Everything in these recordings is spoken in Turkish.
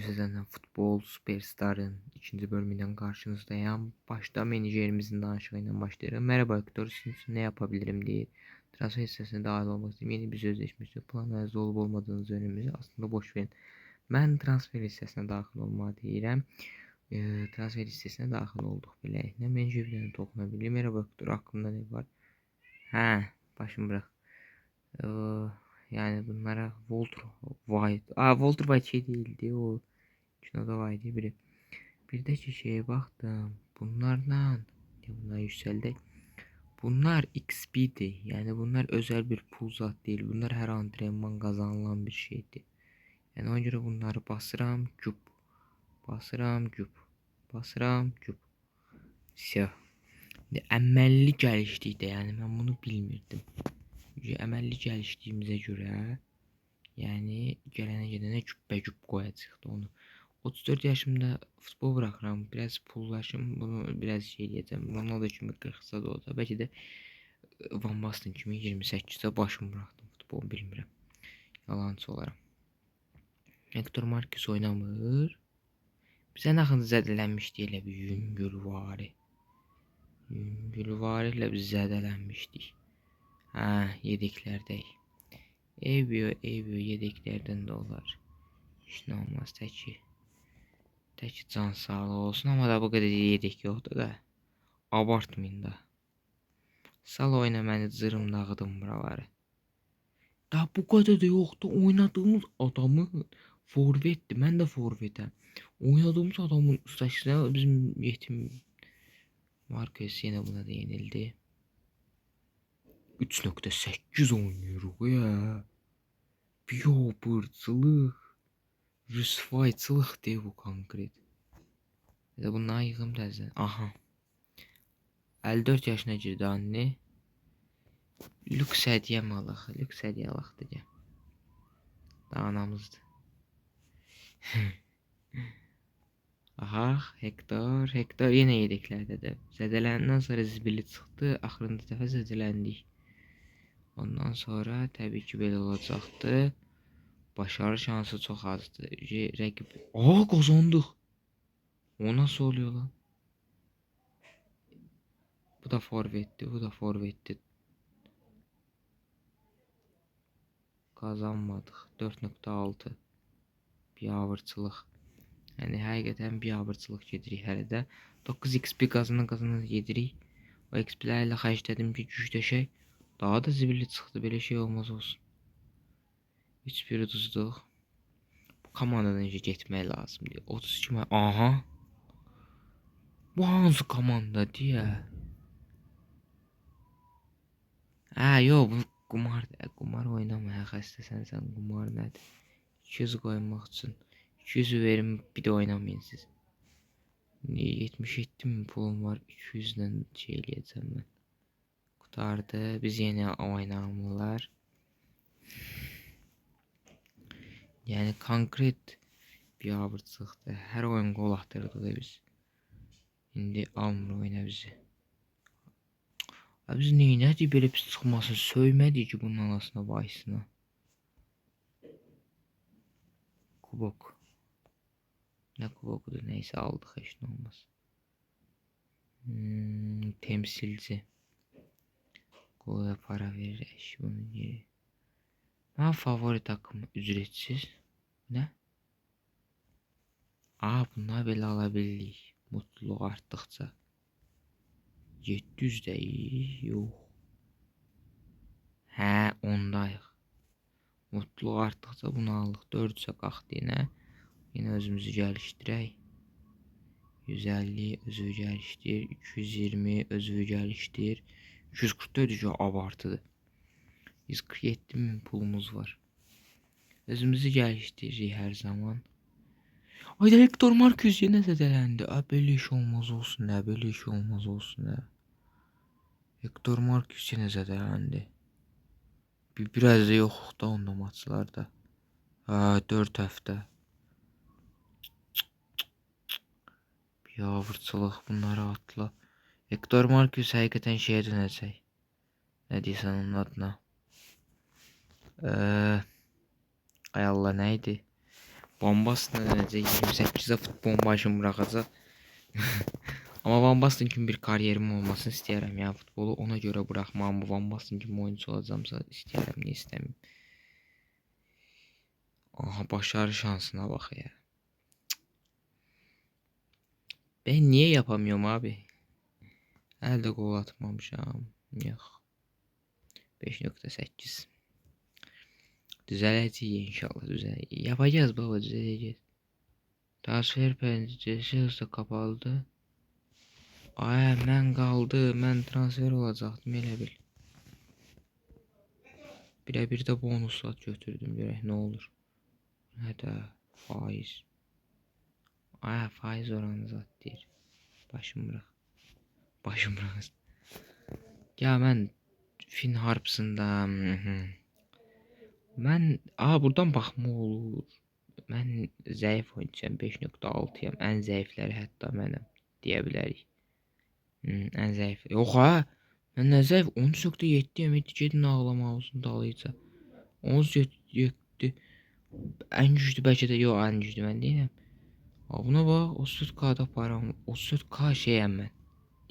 Sizlerle futbol süperstarın ikinci bölümünden karşınızdayım. Başta menajerimizin danışığıyla başlayalım. Merhaba Hector, sizin için ne yapabilirim diye transfer listesine dahil olmak için yeni bir sözleşmesi planlarınızda olup olmadığınız önümüzü aslında boş verin. Ben transfer listesine dahil olma deyirəm. E, transfer listesine dahil olduq beləyinə. Menajerlərinə toxunabilirim. Merhaba Hector, hakkında ne var? Ha, başım bırak. Ee, yani bunlara Walter White. Aa Walter White şey değildi o. Kinoda vardı biri. Bir de ki şeye baktım. Bunlardan ya bunlar yükseldi. Bunlar XP'di. Yani bunlar özel bir pul zat değil. Bunlar her antrenman kazanılan bir şeydi. Yani ona göre bunları basıram cup. Basıram cup. Basıram cup. Siyah. Əməlli gəlişdikdə, yəni mən bunu bilmirdim. Çünki əməlli gəlişdiyimizə görə, yəni gələnə gedənə güppə-güpp qoyacaqdı onu. 34 yaşımda futbol bırakıram. Biraz pullaşım. Bunu biraz şey diyeceğim. Ronaldo kimi 40'sa da olsa. Belki de Van Basten kimi 28'de başım bıraktım. Futbol bilmirəm. Yalancı olaram. Hector Marquez oynamır. Bizə nə axı zədələnmişdi elə bir yüngül. Yüngül ile biz zədələnmişdik. Ha, yedeklerdeyik. Evio, Evio yedeklerden de olar. Hiç ne olmaz teki. Teki can sağlığı olsun ama da bu kadar yedek yoktu da. Abartmayın da. Sal oyna məni zırım dağıdım buraları. Da bu kadar da yoktu. Oynadığımız adamın forvetti. Mən də forvetəm. Oynadığımız adamın ustaşına bizim yetim Marquez yine buna da yenildi. 3.8 oynuyoruz ya. Biyobırçılık. Rüsvayçılık diye bu konkret. Ya da bundan yığım təzən. Aha. 54 yaşına girdi anne. Lüks hediye mi alaq? Lüks hediye alaq deyəcəm. Da anamızdır. Aha, Hector yine yedeklerde de. Zedelenden sonra zibili çıktı. Axırıncı dəfə zədələndik. Ondan sonra tabii ki böyle olacaktı. Başarı şansı çok azdı. Re- Rakip... Aa kazandık. O nasıl oluyor lan? Bu da forvetti, bu da forvetti. Kazanmadık. 4.6 bir avırçılıq. Yəni həqiqətən bir avırçılıq gedirik hələ də. 9 XP qazana qazana gedirik. O XP-lərlə xərclədim ki, gücləşək. Daha da zibilli çıktı. Böyle şey olmaz olsun. 3-1 uduzduq. Bu komandadan önce getmək lazımdır. 32 may. Aha. Bu hansı komanda diye. Ha yo bu kumar kumar oynamaya xəstəsən sən kumar nədir? 200 qoymaq üçün 200 verim bir de oynamayın siz. 77 mi pulum var 200'den şey eləyəcəm mən. Kurtardı. Biz yeni oynamırlar. Yani konkret bir avırtılıqdır. Her oyun gol attırdı da biz. Şimdi almır oyna bizi. Biz neyinədik belə pis çıxmasın. Söymədik ki bunun anasına bahisine. Kubok. Ne kubokudur neyse aldık hiç ne olmaz. Hmm, temsilci. Kola para verir eş bunun yeri. Ben favori takım ücretsiz. Ne? Aa bunlar belə alabilirik. Mutluluq artdıqca. 700 də yox. Hə, ondayıq. Mutluluq artdıqca bunu aldıq. 400-ə qalxdı yenə. Yenə özümüzü gəlişdirək. 150 özü gəlişdir. 220 özü gəlişdir. 244 ki abartıdır. 147 min pulumuz var. Özümüzü geliştiririk her zaman. Ay da Hector Marquez yine zedelendi. Ay böyle iş olmaz olsun ya. Böyle iş olmaz olsun ya. Hector Marquez yine zedelendi. Bir, biraz da yok da onda maçlarda. Ha 4 hafta. Bir avırçılıq bunları atla. Hector Marquez həqiqətən şeyə dönəcək. Nə deyirsən onun adına? Ee, ay Allah neydi? Van Basten önce 28'de futbol başım bırakacak. Ama Van Basten gibi bir kariyerim olmasını isterim ya futbolu ona göre bırakmam bu Van Basten gibi oyuncu olacağımsa isterim niye istemeyim. Aha başarı şansına bak ya. Ben niye yapamıyorum abi? Elde gol atmamışam. Yok. 5.8 Düzeleceğiz inşallah düzel. Yapacağız baba düzeleceğiz. Transfer penceresi hızla kapalı. Ay ben kaldı. Ben transfer olacaktım hele bil. Birebir de bonuslat götürdüm görək ne olur. Hədə faiz. Ay faiz oranı zat deyir. Başım bırak. Başım bırak. Ya ben Fin Harps'ında ben aa buradan baxma olur. Mən zəif oyuncuyam 5.6-yam. Ən zəifləri hətta mənəm deyə bilərik. Hmm, ən zəif. Yox ha. Mən nə zəif 13.7-yəm. Heç gedin ağlama olsun dalıyca. 17 ən güclü bəlkə də yox ən güclü mən deyirəm. Ha buna bax 34K-da param 34K şeyəm mən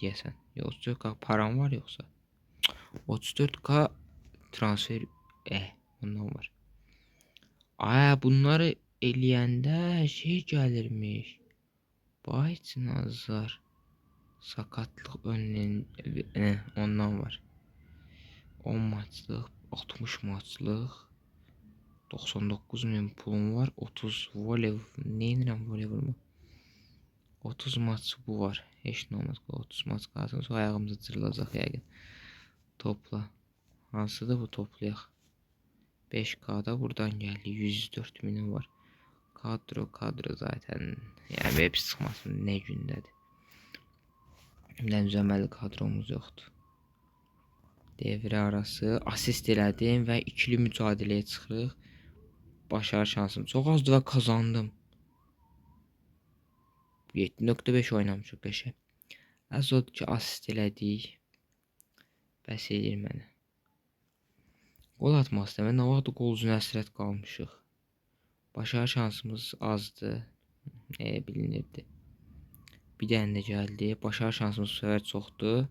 deyəsən. Ya 34K param var yoxsa? 34K transfer eh bundan var. Aa bunları eləyəndə şey gəlirmiş. Vay nazar. Sakatlık önlen eh, ondan var. 10 maçlık, 60 maçlık. 99 bin pulum var. 30 volev. Neyinirəm voleybol mu? 30 maç bu var. Heç nə olmaz. 30 maç qalsın. Sonra ayağımızı cırılacaq yəqin. Topla. Hansıdır bu toplayaq? 5K'da buradan geldi. 104 minim var. Kadro kadro zaten. Yani web sıkmasın ne gündədir. Şimdiden düzəməli kadromuz yoxdur. Devre arası asist elədim və ikili mücadiləyə çıxırıq. Başarı şansım çox azdı və kazandım. 7.5 oynamışıq qəşə. Az oldu ki asist elədik. Bəs edir mənə. Gol atmaq istəmə. Nə vaxt qol həsrət qalmışıq. Başarı şansımız azdı. E, bilinirdi. Bir dənə də gəldi. Başarı şansımız bu səfər çoxdur.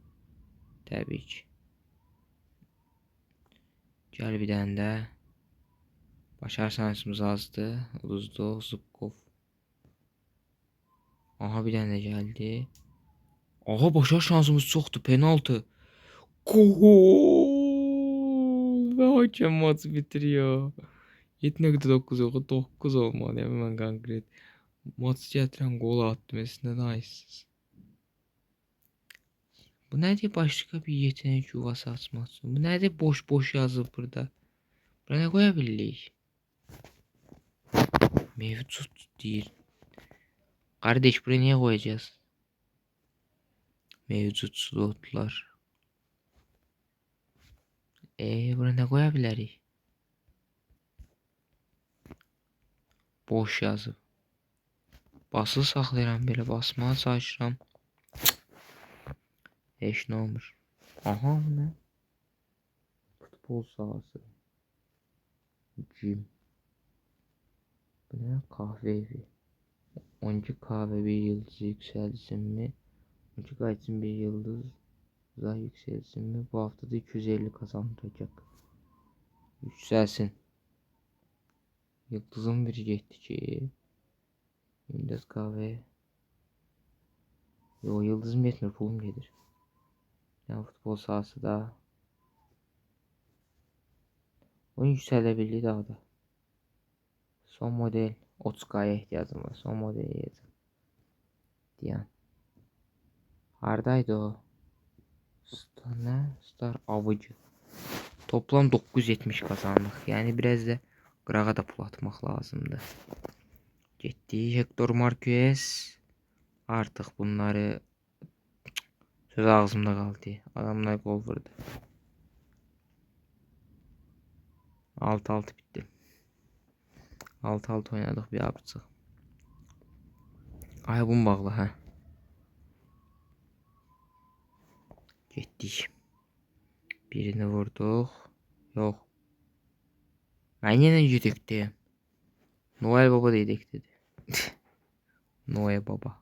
Təbii ki. Gəl bir dənə də. Başarı şansımız azdı. Uzdu. Zubkov. Aha bir tane geldi. Aha başarı şansımız çoktu. Penaltı. Gol. Ve hakem maçı bitiriyor. 7.9 yok. 9 olmalı. Hemen konkret. Maçı getiren gol attı. Mesela nice. Bu nedir başka bir yetenek yuvası açması? Bu nedir boş boş yazıp burada? Buraya koyabilirik. Mevcut değil. Kardeş buraya niye koyacağız? Mevcut slotlar. Eee buraya ne koyabiliriz? Boş yazıb. Basılı saxlayıram belə basmağa çalışıram. Heç nə olmur. Aha bu nə? Futbol sahası. Gym. Bu ne? Kahve evi. 12 kahve bir yıldız yükselsin mi? 12 kaçın bir yıldız daha yükselsin mi? Bu hafta da 250 kazandıracak. Yükselsin. Yıldızın biri geçti ki. Yıldız kahve. Yo yıldızım yetmiyor pulum gelir. Yani futbol sahası da. Oyun yükselebildiği daha da. Son model 30K'ya ihtiyacım var. Son model yiyeceğim. Diyan. Hardaydı o? Star ne? Star avıcı. Toplam 970 kazandık. Yani biraz da qırağa da pul atmaq lazımdı. Getdik Hector Marquez. Artıq bunları söz ağzımda qaldı. Adamlar gol vurdu. 6-6 bitti. 6-6 oynadık bir abıcıq. Ayağım bağlı hə. Getdik. Birini vurduq. Yox. Mən yenə yedikdəyim. Noel Baba dedik dedi. Noel Baba.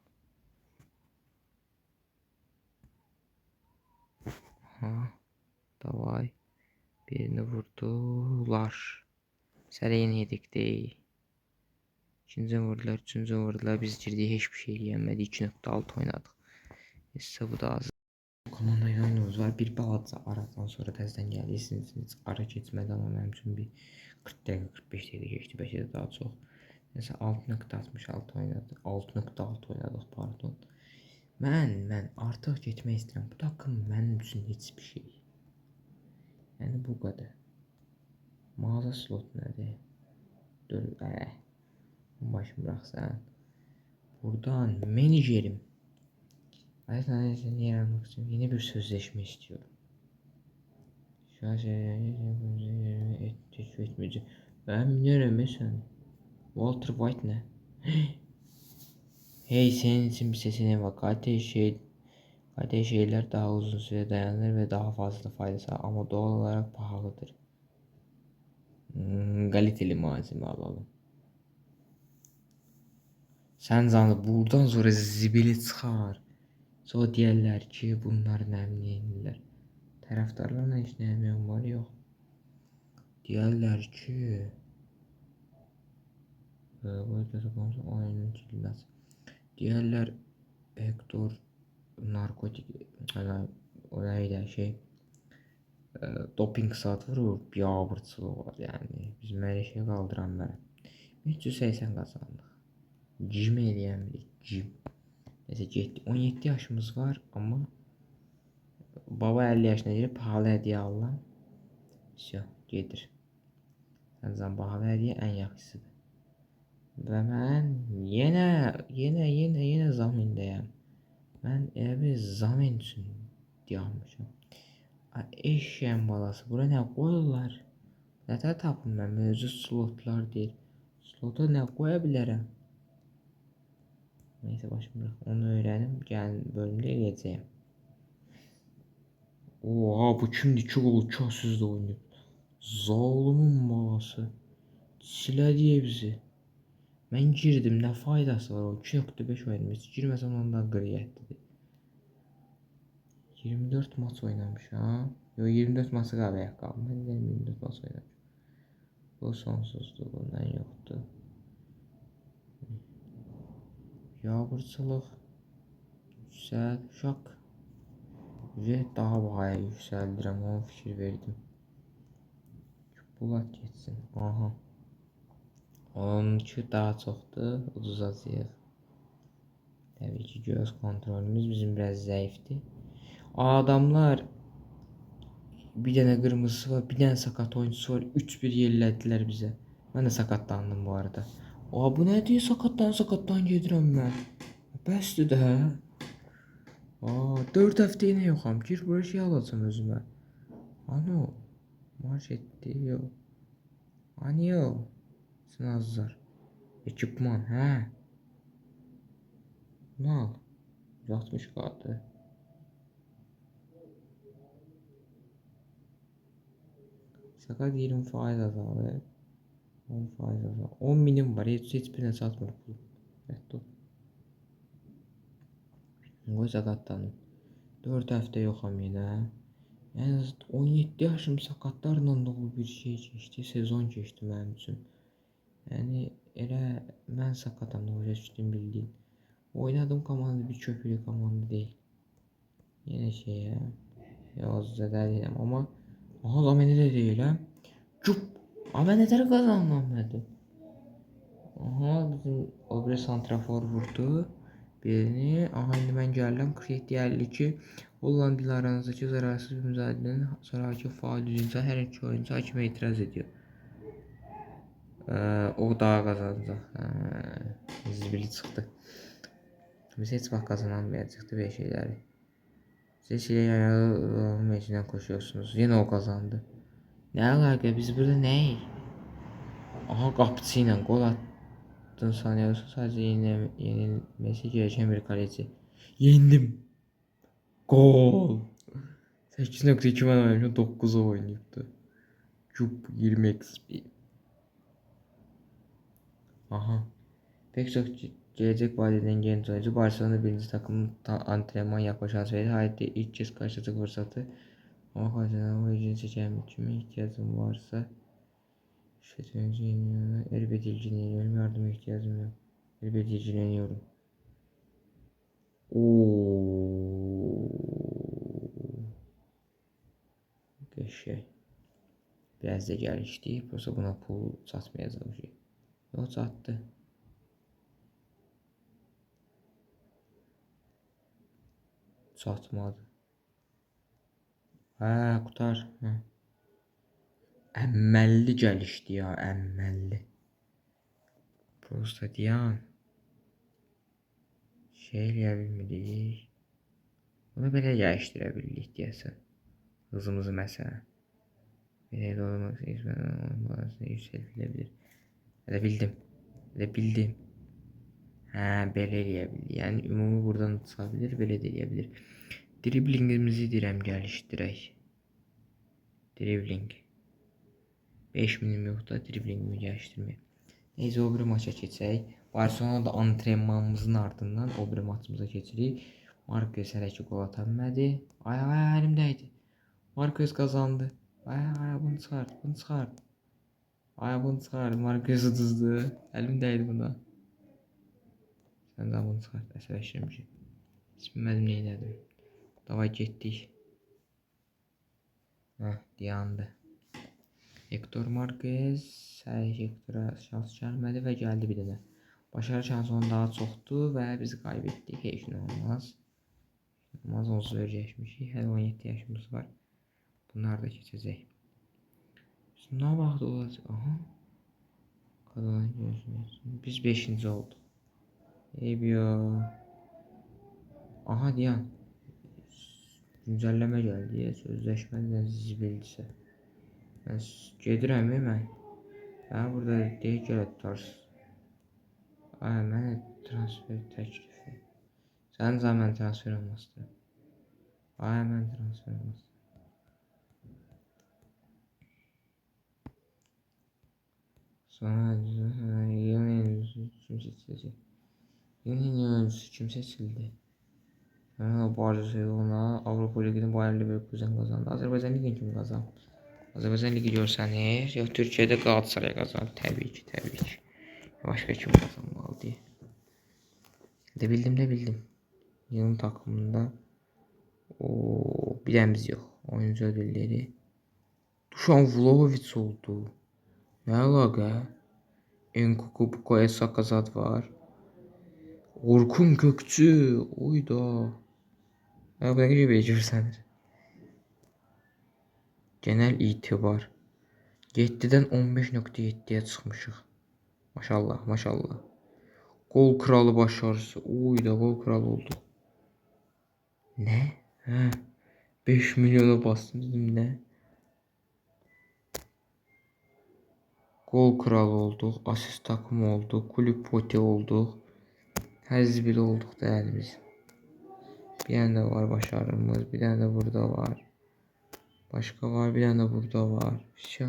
Ha. Davay. Birini vurdular. Sərəyin yedik değil. İkinci vurdular, üçüncü vurdular. Biz girdik hiçbir şey yemedik. 2.6 oynadık. Neyse bu da az. Komanda oyunumuz var. Bir balaca aradan sonra təzədən gəlirsiniz. Heç ara keçmədi amma mənim üçün bir 40 dəqiqə 45 dəqiqə keçdi. Bəlkə də daha çox. Nəsə 6.66 oynadı. 6.6 oynadıq pardon. Mən, mən artıq getmək istəyirəm. Bu takım mənim üçün heç bir şey. Yəni bu qədər. Mağaza slot nədir? Dur, ə. Başım bıraksan. Buradan menajerim. Ay sana seni yaratmak için yeni bir sözleşme istiyorum. Şu an seni teşvik etmeyeceğim. Ben biliyorum mesela. Walter White ne? hey senin için bir seçeneğim var. Kaliteli şey kaliteli şeyler daha uzun süre dayanır ve daha fazla fayda sağlar ama doğal olarak pahalıdır. Hmm, kaliteli malzeme alalım. Sen zanlı buradan sonra zibili çıkar. Sonra deyərlər ki, bunlar nəmliyirlər. Tərəfdarlarla heç nə əməyim var yox. Deyərlər ki, oyunun cilləsi. Deyərlər Hector narkotik o nəydə şey e, doping saat vurur, biabırçılığı var yani. Biz belə şey qaldıran mənə. 380 qazandıq. Cim eleyemedik. Cim. Neyse 17 yaşımız var ama baba 50 yaşına girib pahalı hediye alınan Vsyo, gedir. Ən zaman pahalı hediye ən yaxşısıdır. Və mən yenə, yenə, yenə, yenə zamindəyəm. Mən elə bir zamin üçün deyilmişəm. Eşeğin balası, bura nə qoyurlar? Nətər tapın mən, mövcud slotlar deyil. Slota nə qoya bilərəm? Neyse başım bırak. Onu öğrenim. Gel bölümde eləyəcəyəm. Oha bu kimdi? İki gol çözsüz de oynuyor. Zalimin balası. Silədiyə bizi. Mən girdim. Nə faydası var o? 2.5 oynamış. Girməsəm ondan qriyyətlidir. 24 maç oynamışam. Yo 24 maçı qalıb qalıb. Mən də 24 maç oynamışam. Bu sonsuzdur. Bundan yoxdur. Yağmurçuluk Yüksel şok Ve daha bahaya yükseldirəm ona fikir verdim. Bulat geçsin Aha. Onunki daha çoxdur. Uduzacaq Təbii ki göz kontrolümüz bizim biraz zəifdir. Adamlar bir dənə qırmızısı var, bir dənə sakat oyuncusu var. 3-1 yellədilər bizə. Mən də sakatlandım bu arada. Aa bu ne diye sakattan sakattan gedirəm mən. Bəsdir də. Aa 4 həftə yenə yoxam. Gir bura şey alacam özümə. Ano. Marş etdi yox. Aniyo. Sınazlar. Ekipman hə. Bunu al. 160 qatı. Sakat 20 faiz azalır. 10 faiz azal. 10 milim var. Hiç, hiçbirine satmadık. Evet dur. Qoy sakatlanım. 4 həftə yoxam yenə. Yəni 17 yaşım sakatlarla dolu bir şey keçdi. Sezon keçdi mənim üçün. Yəni elə mən sakatam da düşdüm bildiyin. Oynadığım komanda bir köpürük komanda deyil. Yenə şeyə Yaz zədəliyəm amma aha da məni də deyiləm. Cup Ama neler kazanmadı. Aha bizim Obre Santrafor vurdu. Birini. Aha indi mən gəldim. 47-52 Hollandilə aranızdakı zararsız müzadilənin sonraki faal düzüncə hər iki oyuncu hakimə etiraz ediyor. Ee, o daha kazanacaq. Hə, zibili çıxdı. Biz heç vaxt kazanamayacaqdı belə şeyləri. Siz şey ayağı meclindən koşuyorsunuz. Yine o kazandı. Ne alaka biz burada ne? Aha kapıcı ile gol attın sanıyorsun sadece yeni, yenilmesi gereken bir kaleci. Yendim. Gol. 8.2 ben oynamışım 9'a oynuyordu. Cup 20 XP. Aha. Pek çok ge- gelecek vaat eden genç oyuncu Barcelona birinci takım ta- antrenman yapma şansı verdi. Hayatı ilk kez karşılaştık fırsatı. Ama karşılanan oyuncu seçerim kime ihtiyacım varsa Şetrenici yeniyorum. Elbette ilgileniyorum. Yardıma ihtiyacım yok. Elbette ilgileniyorum. Oo. Şey. Biraz da gelişti. Yoksa buna pul satmayacak bir şey. Yok sattı. Satmadı. Ha kurtar. Ha. Əmməlli gəlişdi ya, əmməlli. Prosta diyan. Şey eləyə bilmirik. Bunu belə gəlişdirə bildik deyəsən. Hızımızı məsələn. Belə də olmaq olmasını yüksəldilə bilir. Elə bildim. Elə bildim. Hə, belə eləyə bilir. Yəni ümumi buradan çıxa bilir, belə də eləyə bilir. Driblingimizi deyirəm gəlişdirək. Dribling. 5 milim yok da driblingimi geliştirmeye. Neyse o bir maça geçsək. Barcelona'da antrenmanımızın ardından o bir maçımıza keçirik. Marquez hələ ki gol ata bilmədi. Ay ay əlimdəydi. Marquez kazandı. Ay ay bunu çıxart, bunu çıxart. Ay bunu çıxart. Marquez uduzdu. Əlimdəydi buna. Sən də bunu çıxart. Əsəbləşirmişim. Heç bilmədim nə elədim. Davay getdik. Heh, dayandı. Hector Marquez Hectora şans gəlmədi və gəldi bir dənə. Başarı şansı onun daha çoxdur və biz qaybetdik. Heç nə olmaz. Olmaz onsuz öyrəşmişik. Hələ 17 yaşımız var. Bunlar da keçəcək. Nə vaxt olacaq? Aha. Qalan gözünüz. Biz 5-ci olduq. Eybiyo. Aha dayan. Güncəlləmə gəldi. ya, Sözləşmədən zibildirsə. Ben gedirəm e mən. Hə burada deyək gələ tutars. Ay mənə transfer təklifi. Sənin zaman transfer olmasın. Ay mən transfer olmasın. Sonra en iyisi kim en iyi oyuncusu kim seçildi? Ha, Barcelona Avrupa Ligi'ni Bayer Leverkusen kazandı. Azerbaycan Ligi'ni kim kazandı? Azərbaycan ligi görsənir. Yox, Türkiyədə Qalatasaray qazandı. Təbii ki, təbii ki. Başqa kim qazanmalıdır? De bildim, de bildim. Yılın takımında o biz yox. Oyuncu ödülləri. Dušan Vlahovic oldu. Nə əlaqə? Enkuku Bukoya Sakazad var. Orkun Kökçü. Oyda. Ya bu nə qədər görsənir. Genel itibar. 7'den 15.7'ye çıkmışıq. Maşallah, maşallah. Gol kralı başarısı. Uy da gol kralı oldu. Ne? He. 5 milyona bastım dedim ne? Gol kralı olduk. Asist takımı olduk. Kulüp poti olduk. Her bir olduk değerli biz. Bir tane de var başarımız. Bir tane de burada var. Başka var. Bir tane de burada var. Şu.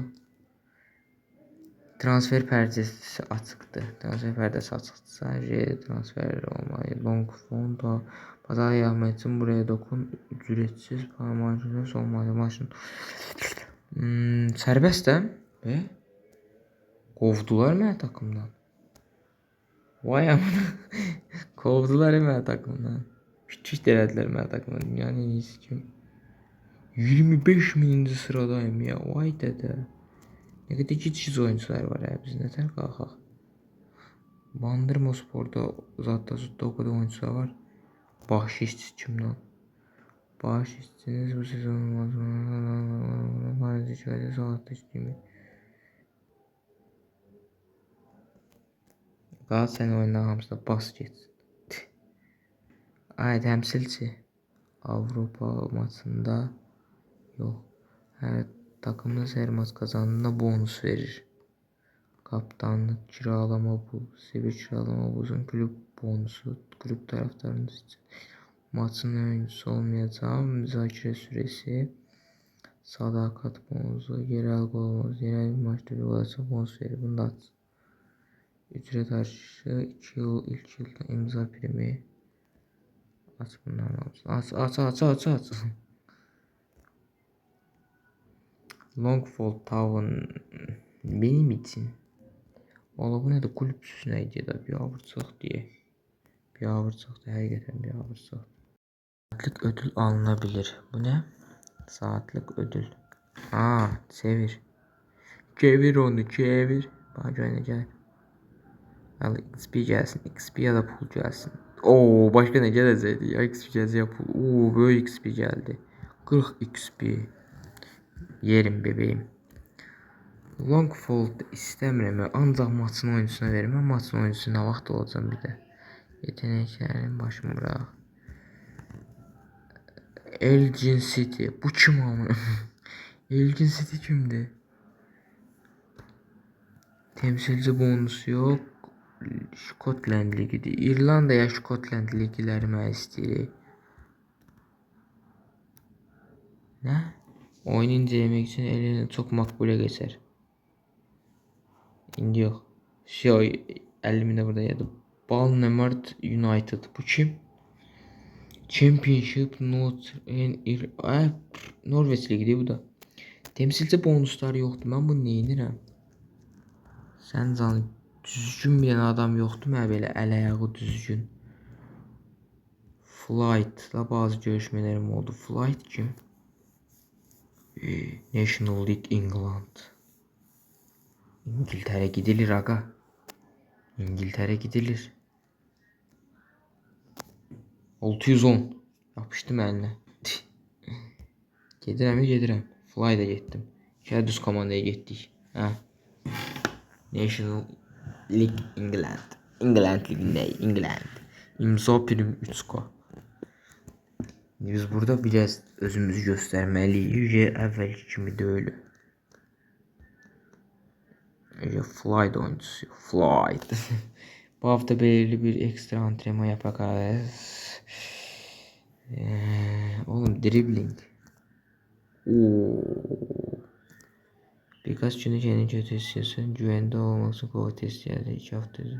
Transfer pərdəsi açıqdır. Transfer pərdəsi açıqdır. Sadece transfer olmayı. Long fonda pazar yapmak için buraya dokun. Ücretsiz parmağınız olmalı. Maşın. Hmm, serbestəm. E? Qovdular məni takımdan. Vay amına. Qovdular məni takımdan. Küçük elədilər məni takımdan. Dünyanın en iyisi kim? 25 bininci sıradayım ya. Vay dede. Ne kadar ciddi oyuncular var ya biz neden kalkak. Bandırma Spor'da zaten zutta o kadar oyuncular var. Bahşiş kimden? Bahşişçiniz bu sezon maalesef şöyle sağlıklı kimi. Galatasaray oyundan hamısı da bas geçsin. Ay temsilci Avrupa maçında yok. Her takımınız her maç kazandığında bonus verir. Kaptanlık, kiralama bu, seviye kiralama buzun kulüp bonusu, kulüp taraftarınız için. Maçın oyuncusu olmayacağım, müzakere süresi, sadakat bonusu, yerel gol bonusu, yerel maçta olacak bonus verir. Bunu da at. Ücret harcı 2 yıl ilk yılda imza primi. Aç bunların hepsini. Aç aç aç aç aç. Longfall Town benim için. Valla bu ne de kulüp süsüneydi de bir avırsak diye. Bir avırsak da hakikaten bir avırsak. Saatlik ödül alınabilir. Bu ne? Saatlik ödül. Aa çevir. Çevir onu çevir. Bana oynayacak. Al XP gelsin. XP ya da pul gelsin. Oo başka ne geleseydi ya XP gelse ya pul. Oo böyle XP geldi. 40 XP. Yerim bebeğim. Longfold istəmirəm. Ancaq maçın oyuncusuna verim. Mən maçın oyuncusuna vaxt olacağım bir də. Yeteneklərin başımı bırak. Elgin City. Bu kim amına? Elgin City kimdi? Temsilci bonusu yok. Scotland Ligi'dir. İrlanda ya Scotland Ligiləri mənə istəyir. Nə? Oyun incelemek için eline çok makbule geçer. İndi yok. Şey 50 bin de burada yedim. Balnemert United. Bu kim? Championship en Ir Ay, Norveç Ligi'dir bu da. Temsilci bonusları yoktu. Ben bunu neyinirəm? Sən can düzgün bir adam yoxdur mə belə əl ayağı düzgün. Flight'la bazı görüşmelerim oldu. Flight kim? Ee, National League England. İngiltere gidilir aga. İngiltere gidilir. 610. Yapıştım eline. gedirəm gedirəm. Fly'da getdim. İkə düz komandaya getdik. Hə. National League England. England Ligi'nde England. İmza prim 3K. Biz burada biraz özümüzü göstermeliyiz. Evvelki kimi değil. Flight oyuncusu. Flight. Bu hafta belirli bir ekstra antrenman yapacağız. Ee, oğlum dribbling. Oo. Birkaç günü kendini kötü hissediyorsun. Güvende olması kova testi geldi. İki hafta üzere.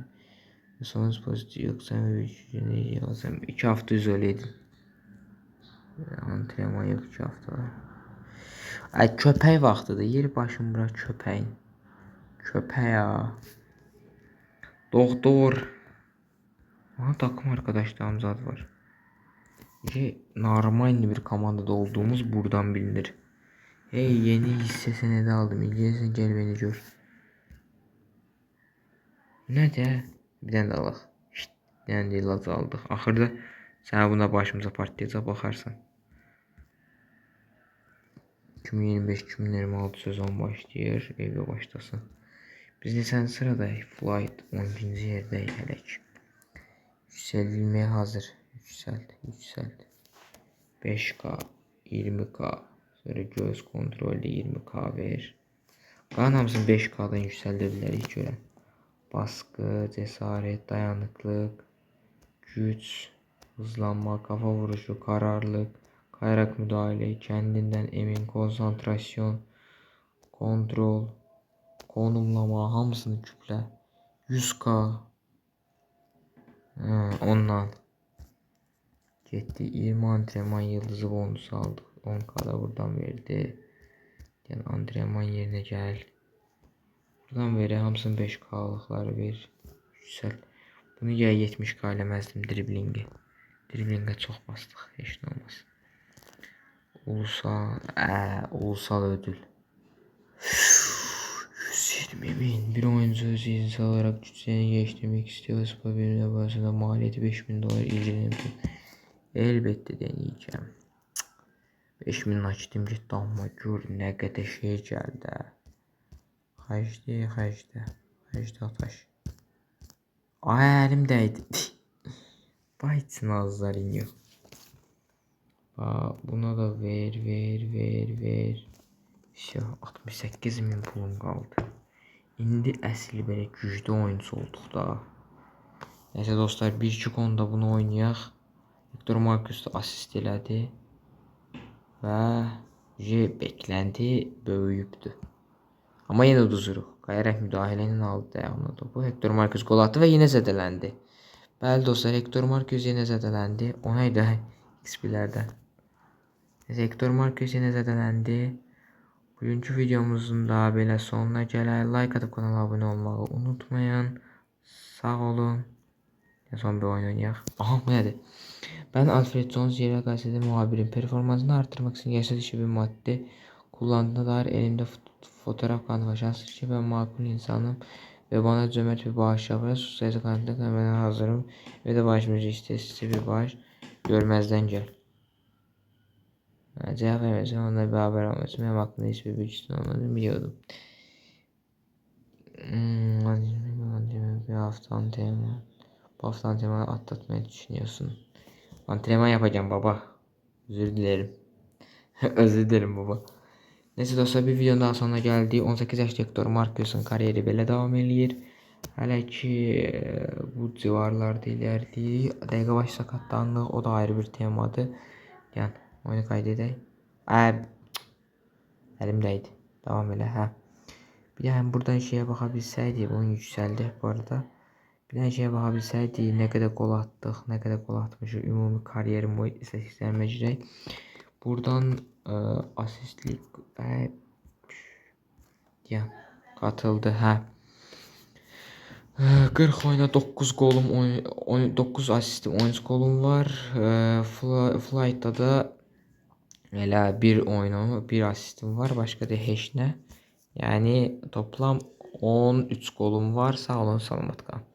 Sonuç pozitif yoksa ve üç günü yoksa iki hafta izole edin. Antrenman yok iki hafta. Ay köpək vaxtıdır. Yer başım bura köpəyin. Köpək ya. Doktor. Aha takım arkadaşlarımız adı var. Ki normal bir komandada olduğumuz buradan bilinir. Hey yeni hisse senedi aldım. İlgiliysen gel beni gör. Ne de? Bir tane de alaq. Şşt, bir tane de ilaç aldıq. Axırda sən buna başımıza partlayacaq baxarsan. 2025-2026 sezon başlayır. Evə başlasın. Biz neçənci sıradayıq? Flight 11-ci yerdəyik hələk. Yükselilmeye hazır. Yükseldi, yükseldi. 5K, 20K. Sonra göz kontrolü 20K ver. Qalan hamısını 5K'dan yükseldə bilərik görən. Baskı, cesaret, dayanıklılık, güç, hızlanma, kafa vuruşu, kararlılık, kayrak müdahale, kendinden emin, konsantrasyon, kontrol, konumlama, hamısını küple. 100k. Ha, ondan. Getdi 20 antrenman yıldızı bonusu aldık. 10k da buradan verdi. Yani antrenman yerine gel. Buradan veri hamısını 5k'lıqları ver. Güzel. Bunu ya 70k eləməzdim driblingi. Driblingə çox bastıq. Heç nə olmaz. Ulusal, ə, ulusal ödül. 120 bin. Bir oyuncu özü cinsel olarak güçlerini geliştirmek istiyor. Spor birimine bazında maliyeti 5 bin dolar ilgilenip elbette deneyeceğim. 5 bin açtım ciddi ama gör ne kadar şey geldi. Kaçtı kaçtı. Kaçtı ataş. Ay elimdeydi. Baytsın ağızlar iniyor. Aa, buna da ver ver ver ver. Şey 68 min pulum kaldı. İndi əsl belə güclü oyuncu olduq da. Nəysə dostlar, 1-2 konuda bunu oynayaq. Viktor Marcus da asist elədi. Və J beklenti böyüyübdü. Amma yenə uduzuruq. Kayarək müdaxilə ilə aldı dayağına topu. Hector Marquez gol attı və yenə zədələndi. Bəli dostlar, Hector Marquez yenə zədələndi. O nə idi? XP-lərdən. Hector Marquez yenə zədələndi. Bugünkü videomuzun da belə sonuna gələr. Like atıb kanala abunə olmağı unutmayın. Sağ olun. Son bir oyun oynayaq. Aha bu nədir? Ben Alfred Jones yerel gazetede muhabirim. Performansını artırmak için yaşa dışı bir madde kullandığına dair elimde fot- fotoğraf kanıtı var. Şanslı kişi ben makul insanım ve bana cömert bir bağış yapar. Sus sayısı kanıtlık hemen hazırım ve de başımızı işte size bir bağış görmezden gel. Ha, cevap vermesin onunla bir haber almasın. Benim aklımda hiçbir bilgisinin olmadığını biliyordum. Hmm, bir hafta antrenman. Bu hafta antrenmanı atlatmayı düşünüyorsun. Antrenman yapacağım baba. Özür dilerim. Özür dilerim baba. Neyse dostlar bir videonun daha sonuna geldi. 18 yaş Hector Marquez'in kariyeri belə davam eləyir. Hələ ki e, bu civarlarda ilerləyir. Dəqiqə başı sakatlandı. O da ayrı bir temadır. Yəni oyunu kaydedək. Ə, Əlim dəydi. Devam elə hə. Bir hem buradan şeye bakabilseydik oyun yükseldi bu arada. Bir de şeye bakabilseydik ne kadar gol attık, ne kadar gol atmışız. Ümumi kariyerim boyu istatistiklerime girək. Buradan e, asistlik e, ya katıldı ha. 40 oyuna 9 golum, 10, 9 asistim, 13 golum var. E, fly, flight'ta da Elə bir oyunum, bir asistim var, başqa da heç nə. Yəni toplam 13 golum var. Sağ olun, salamat qalın.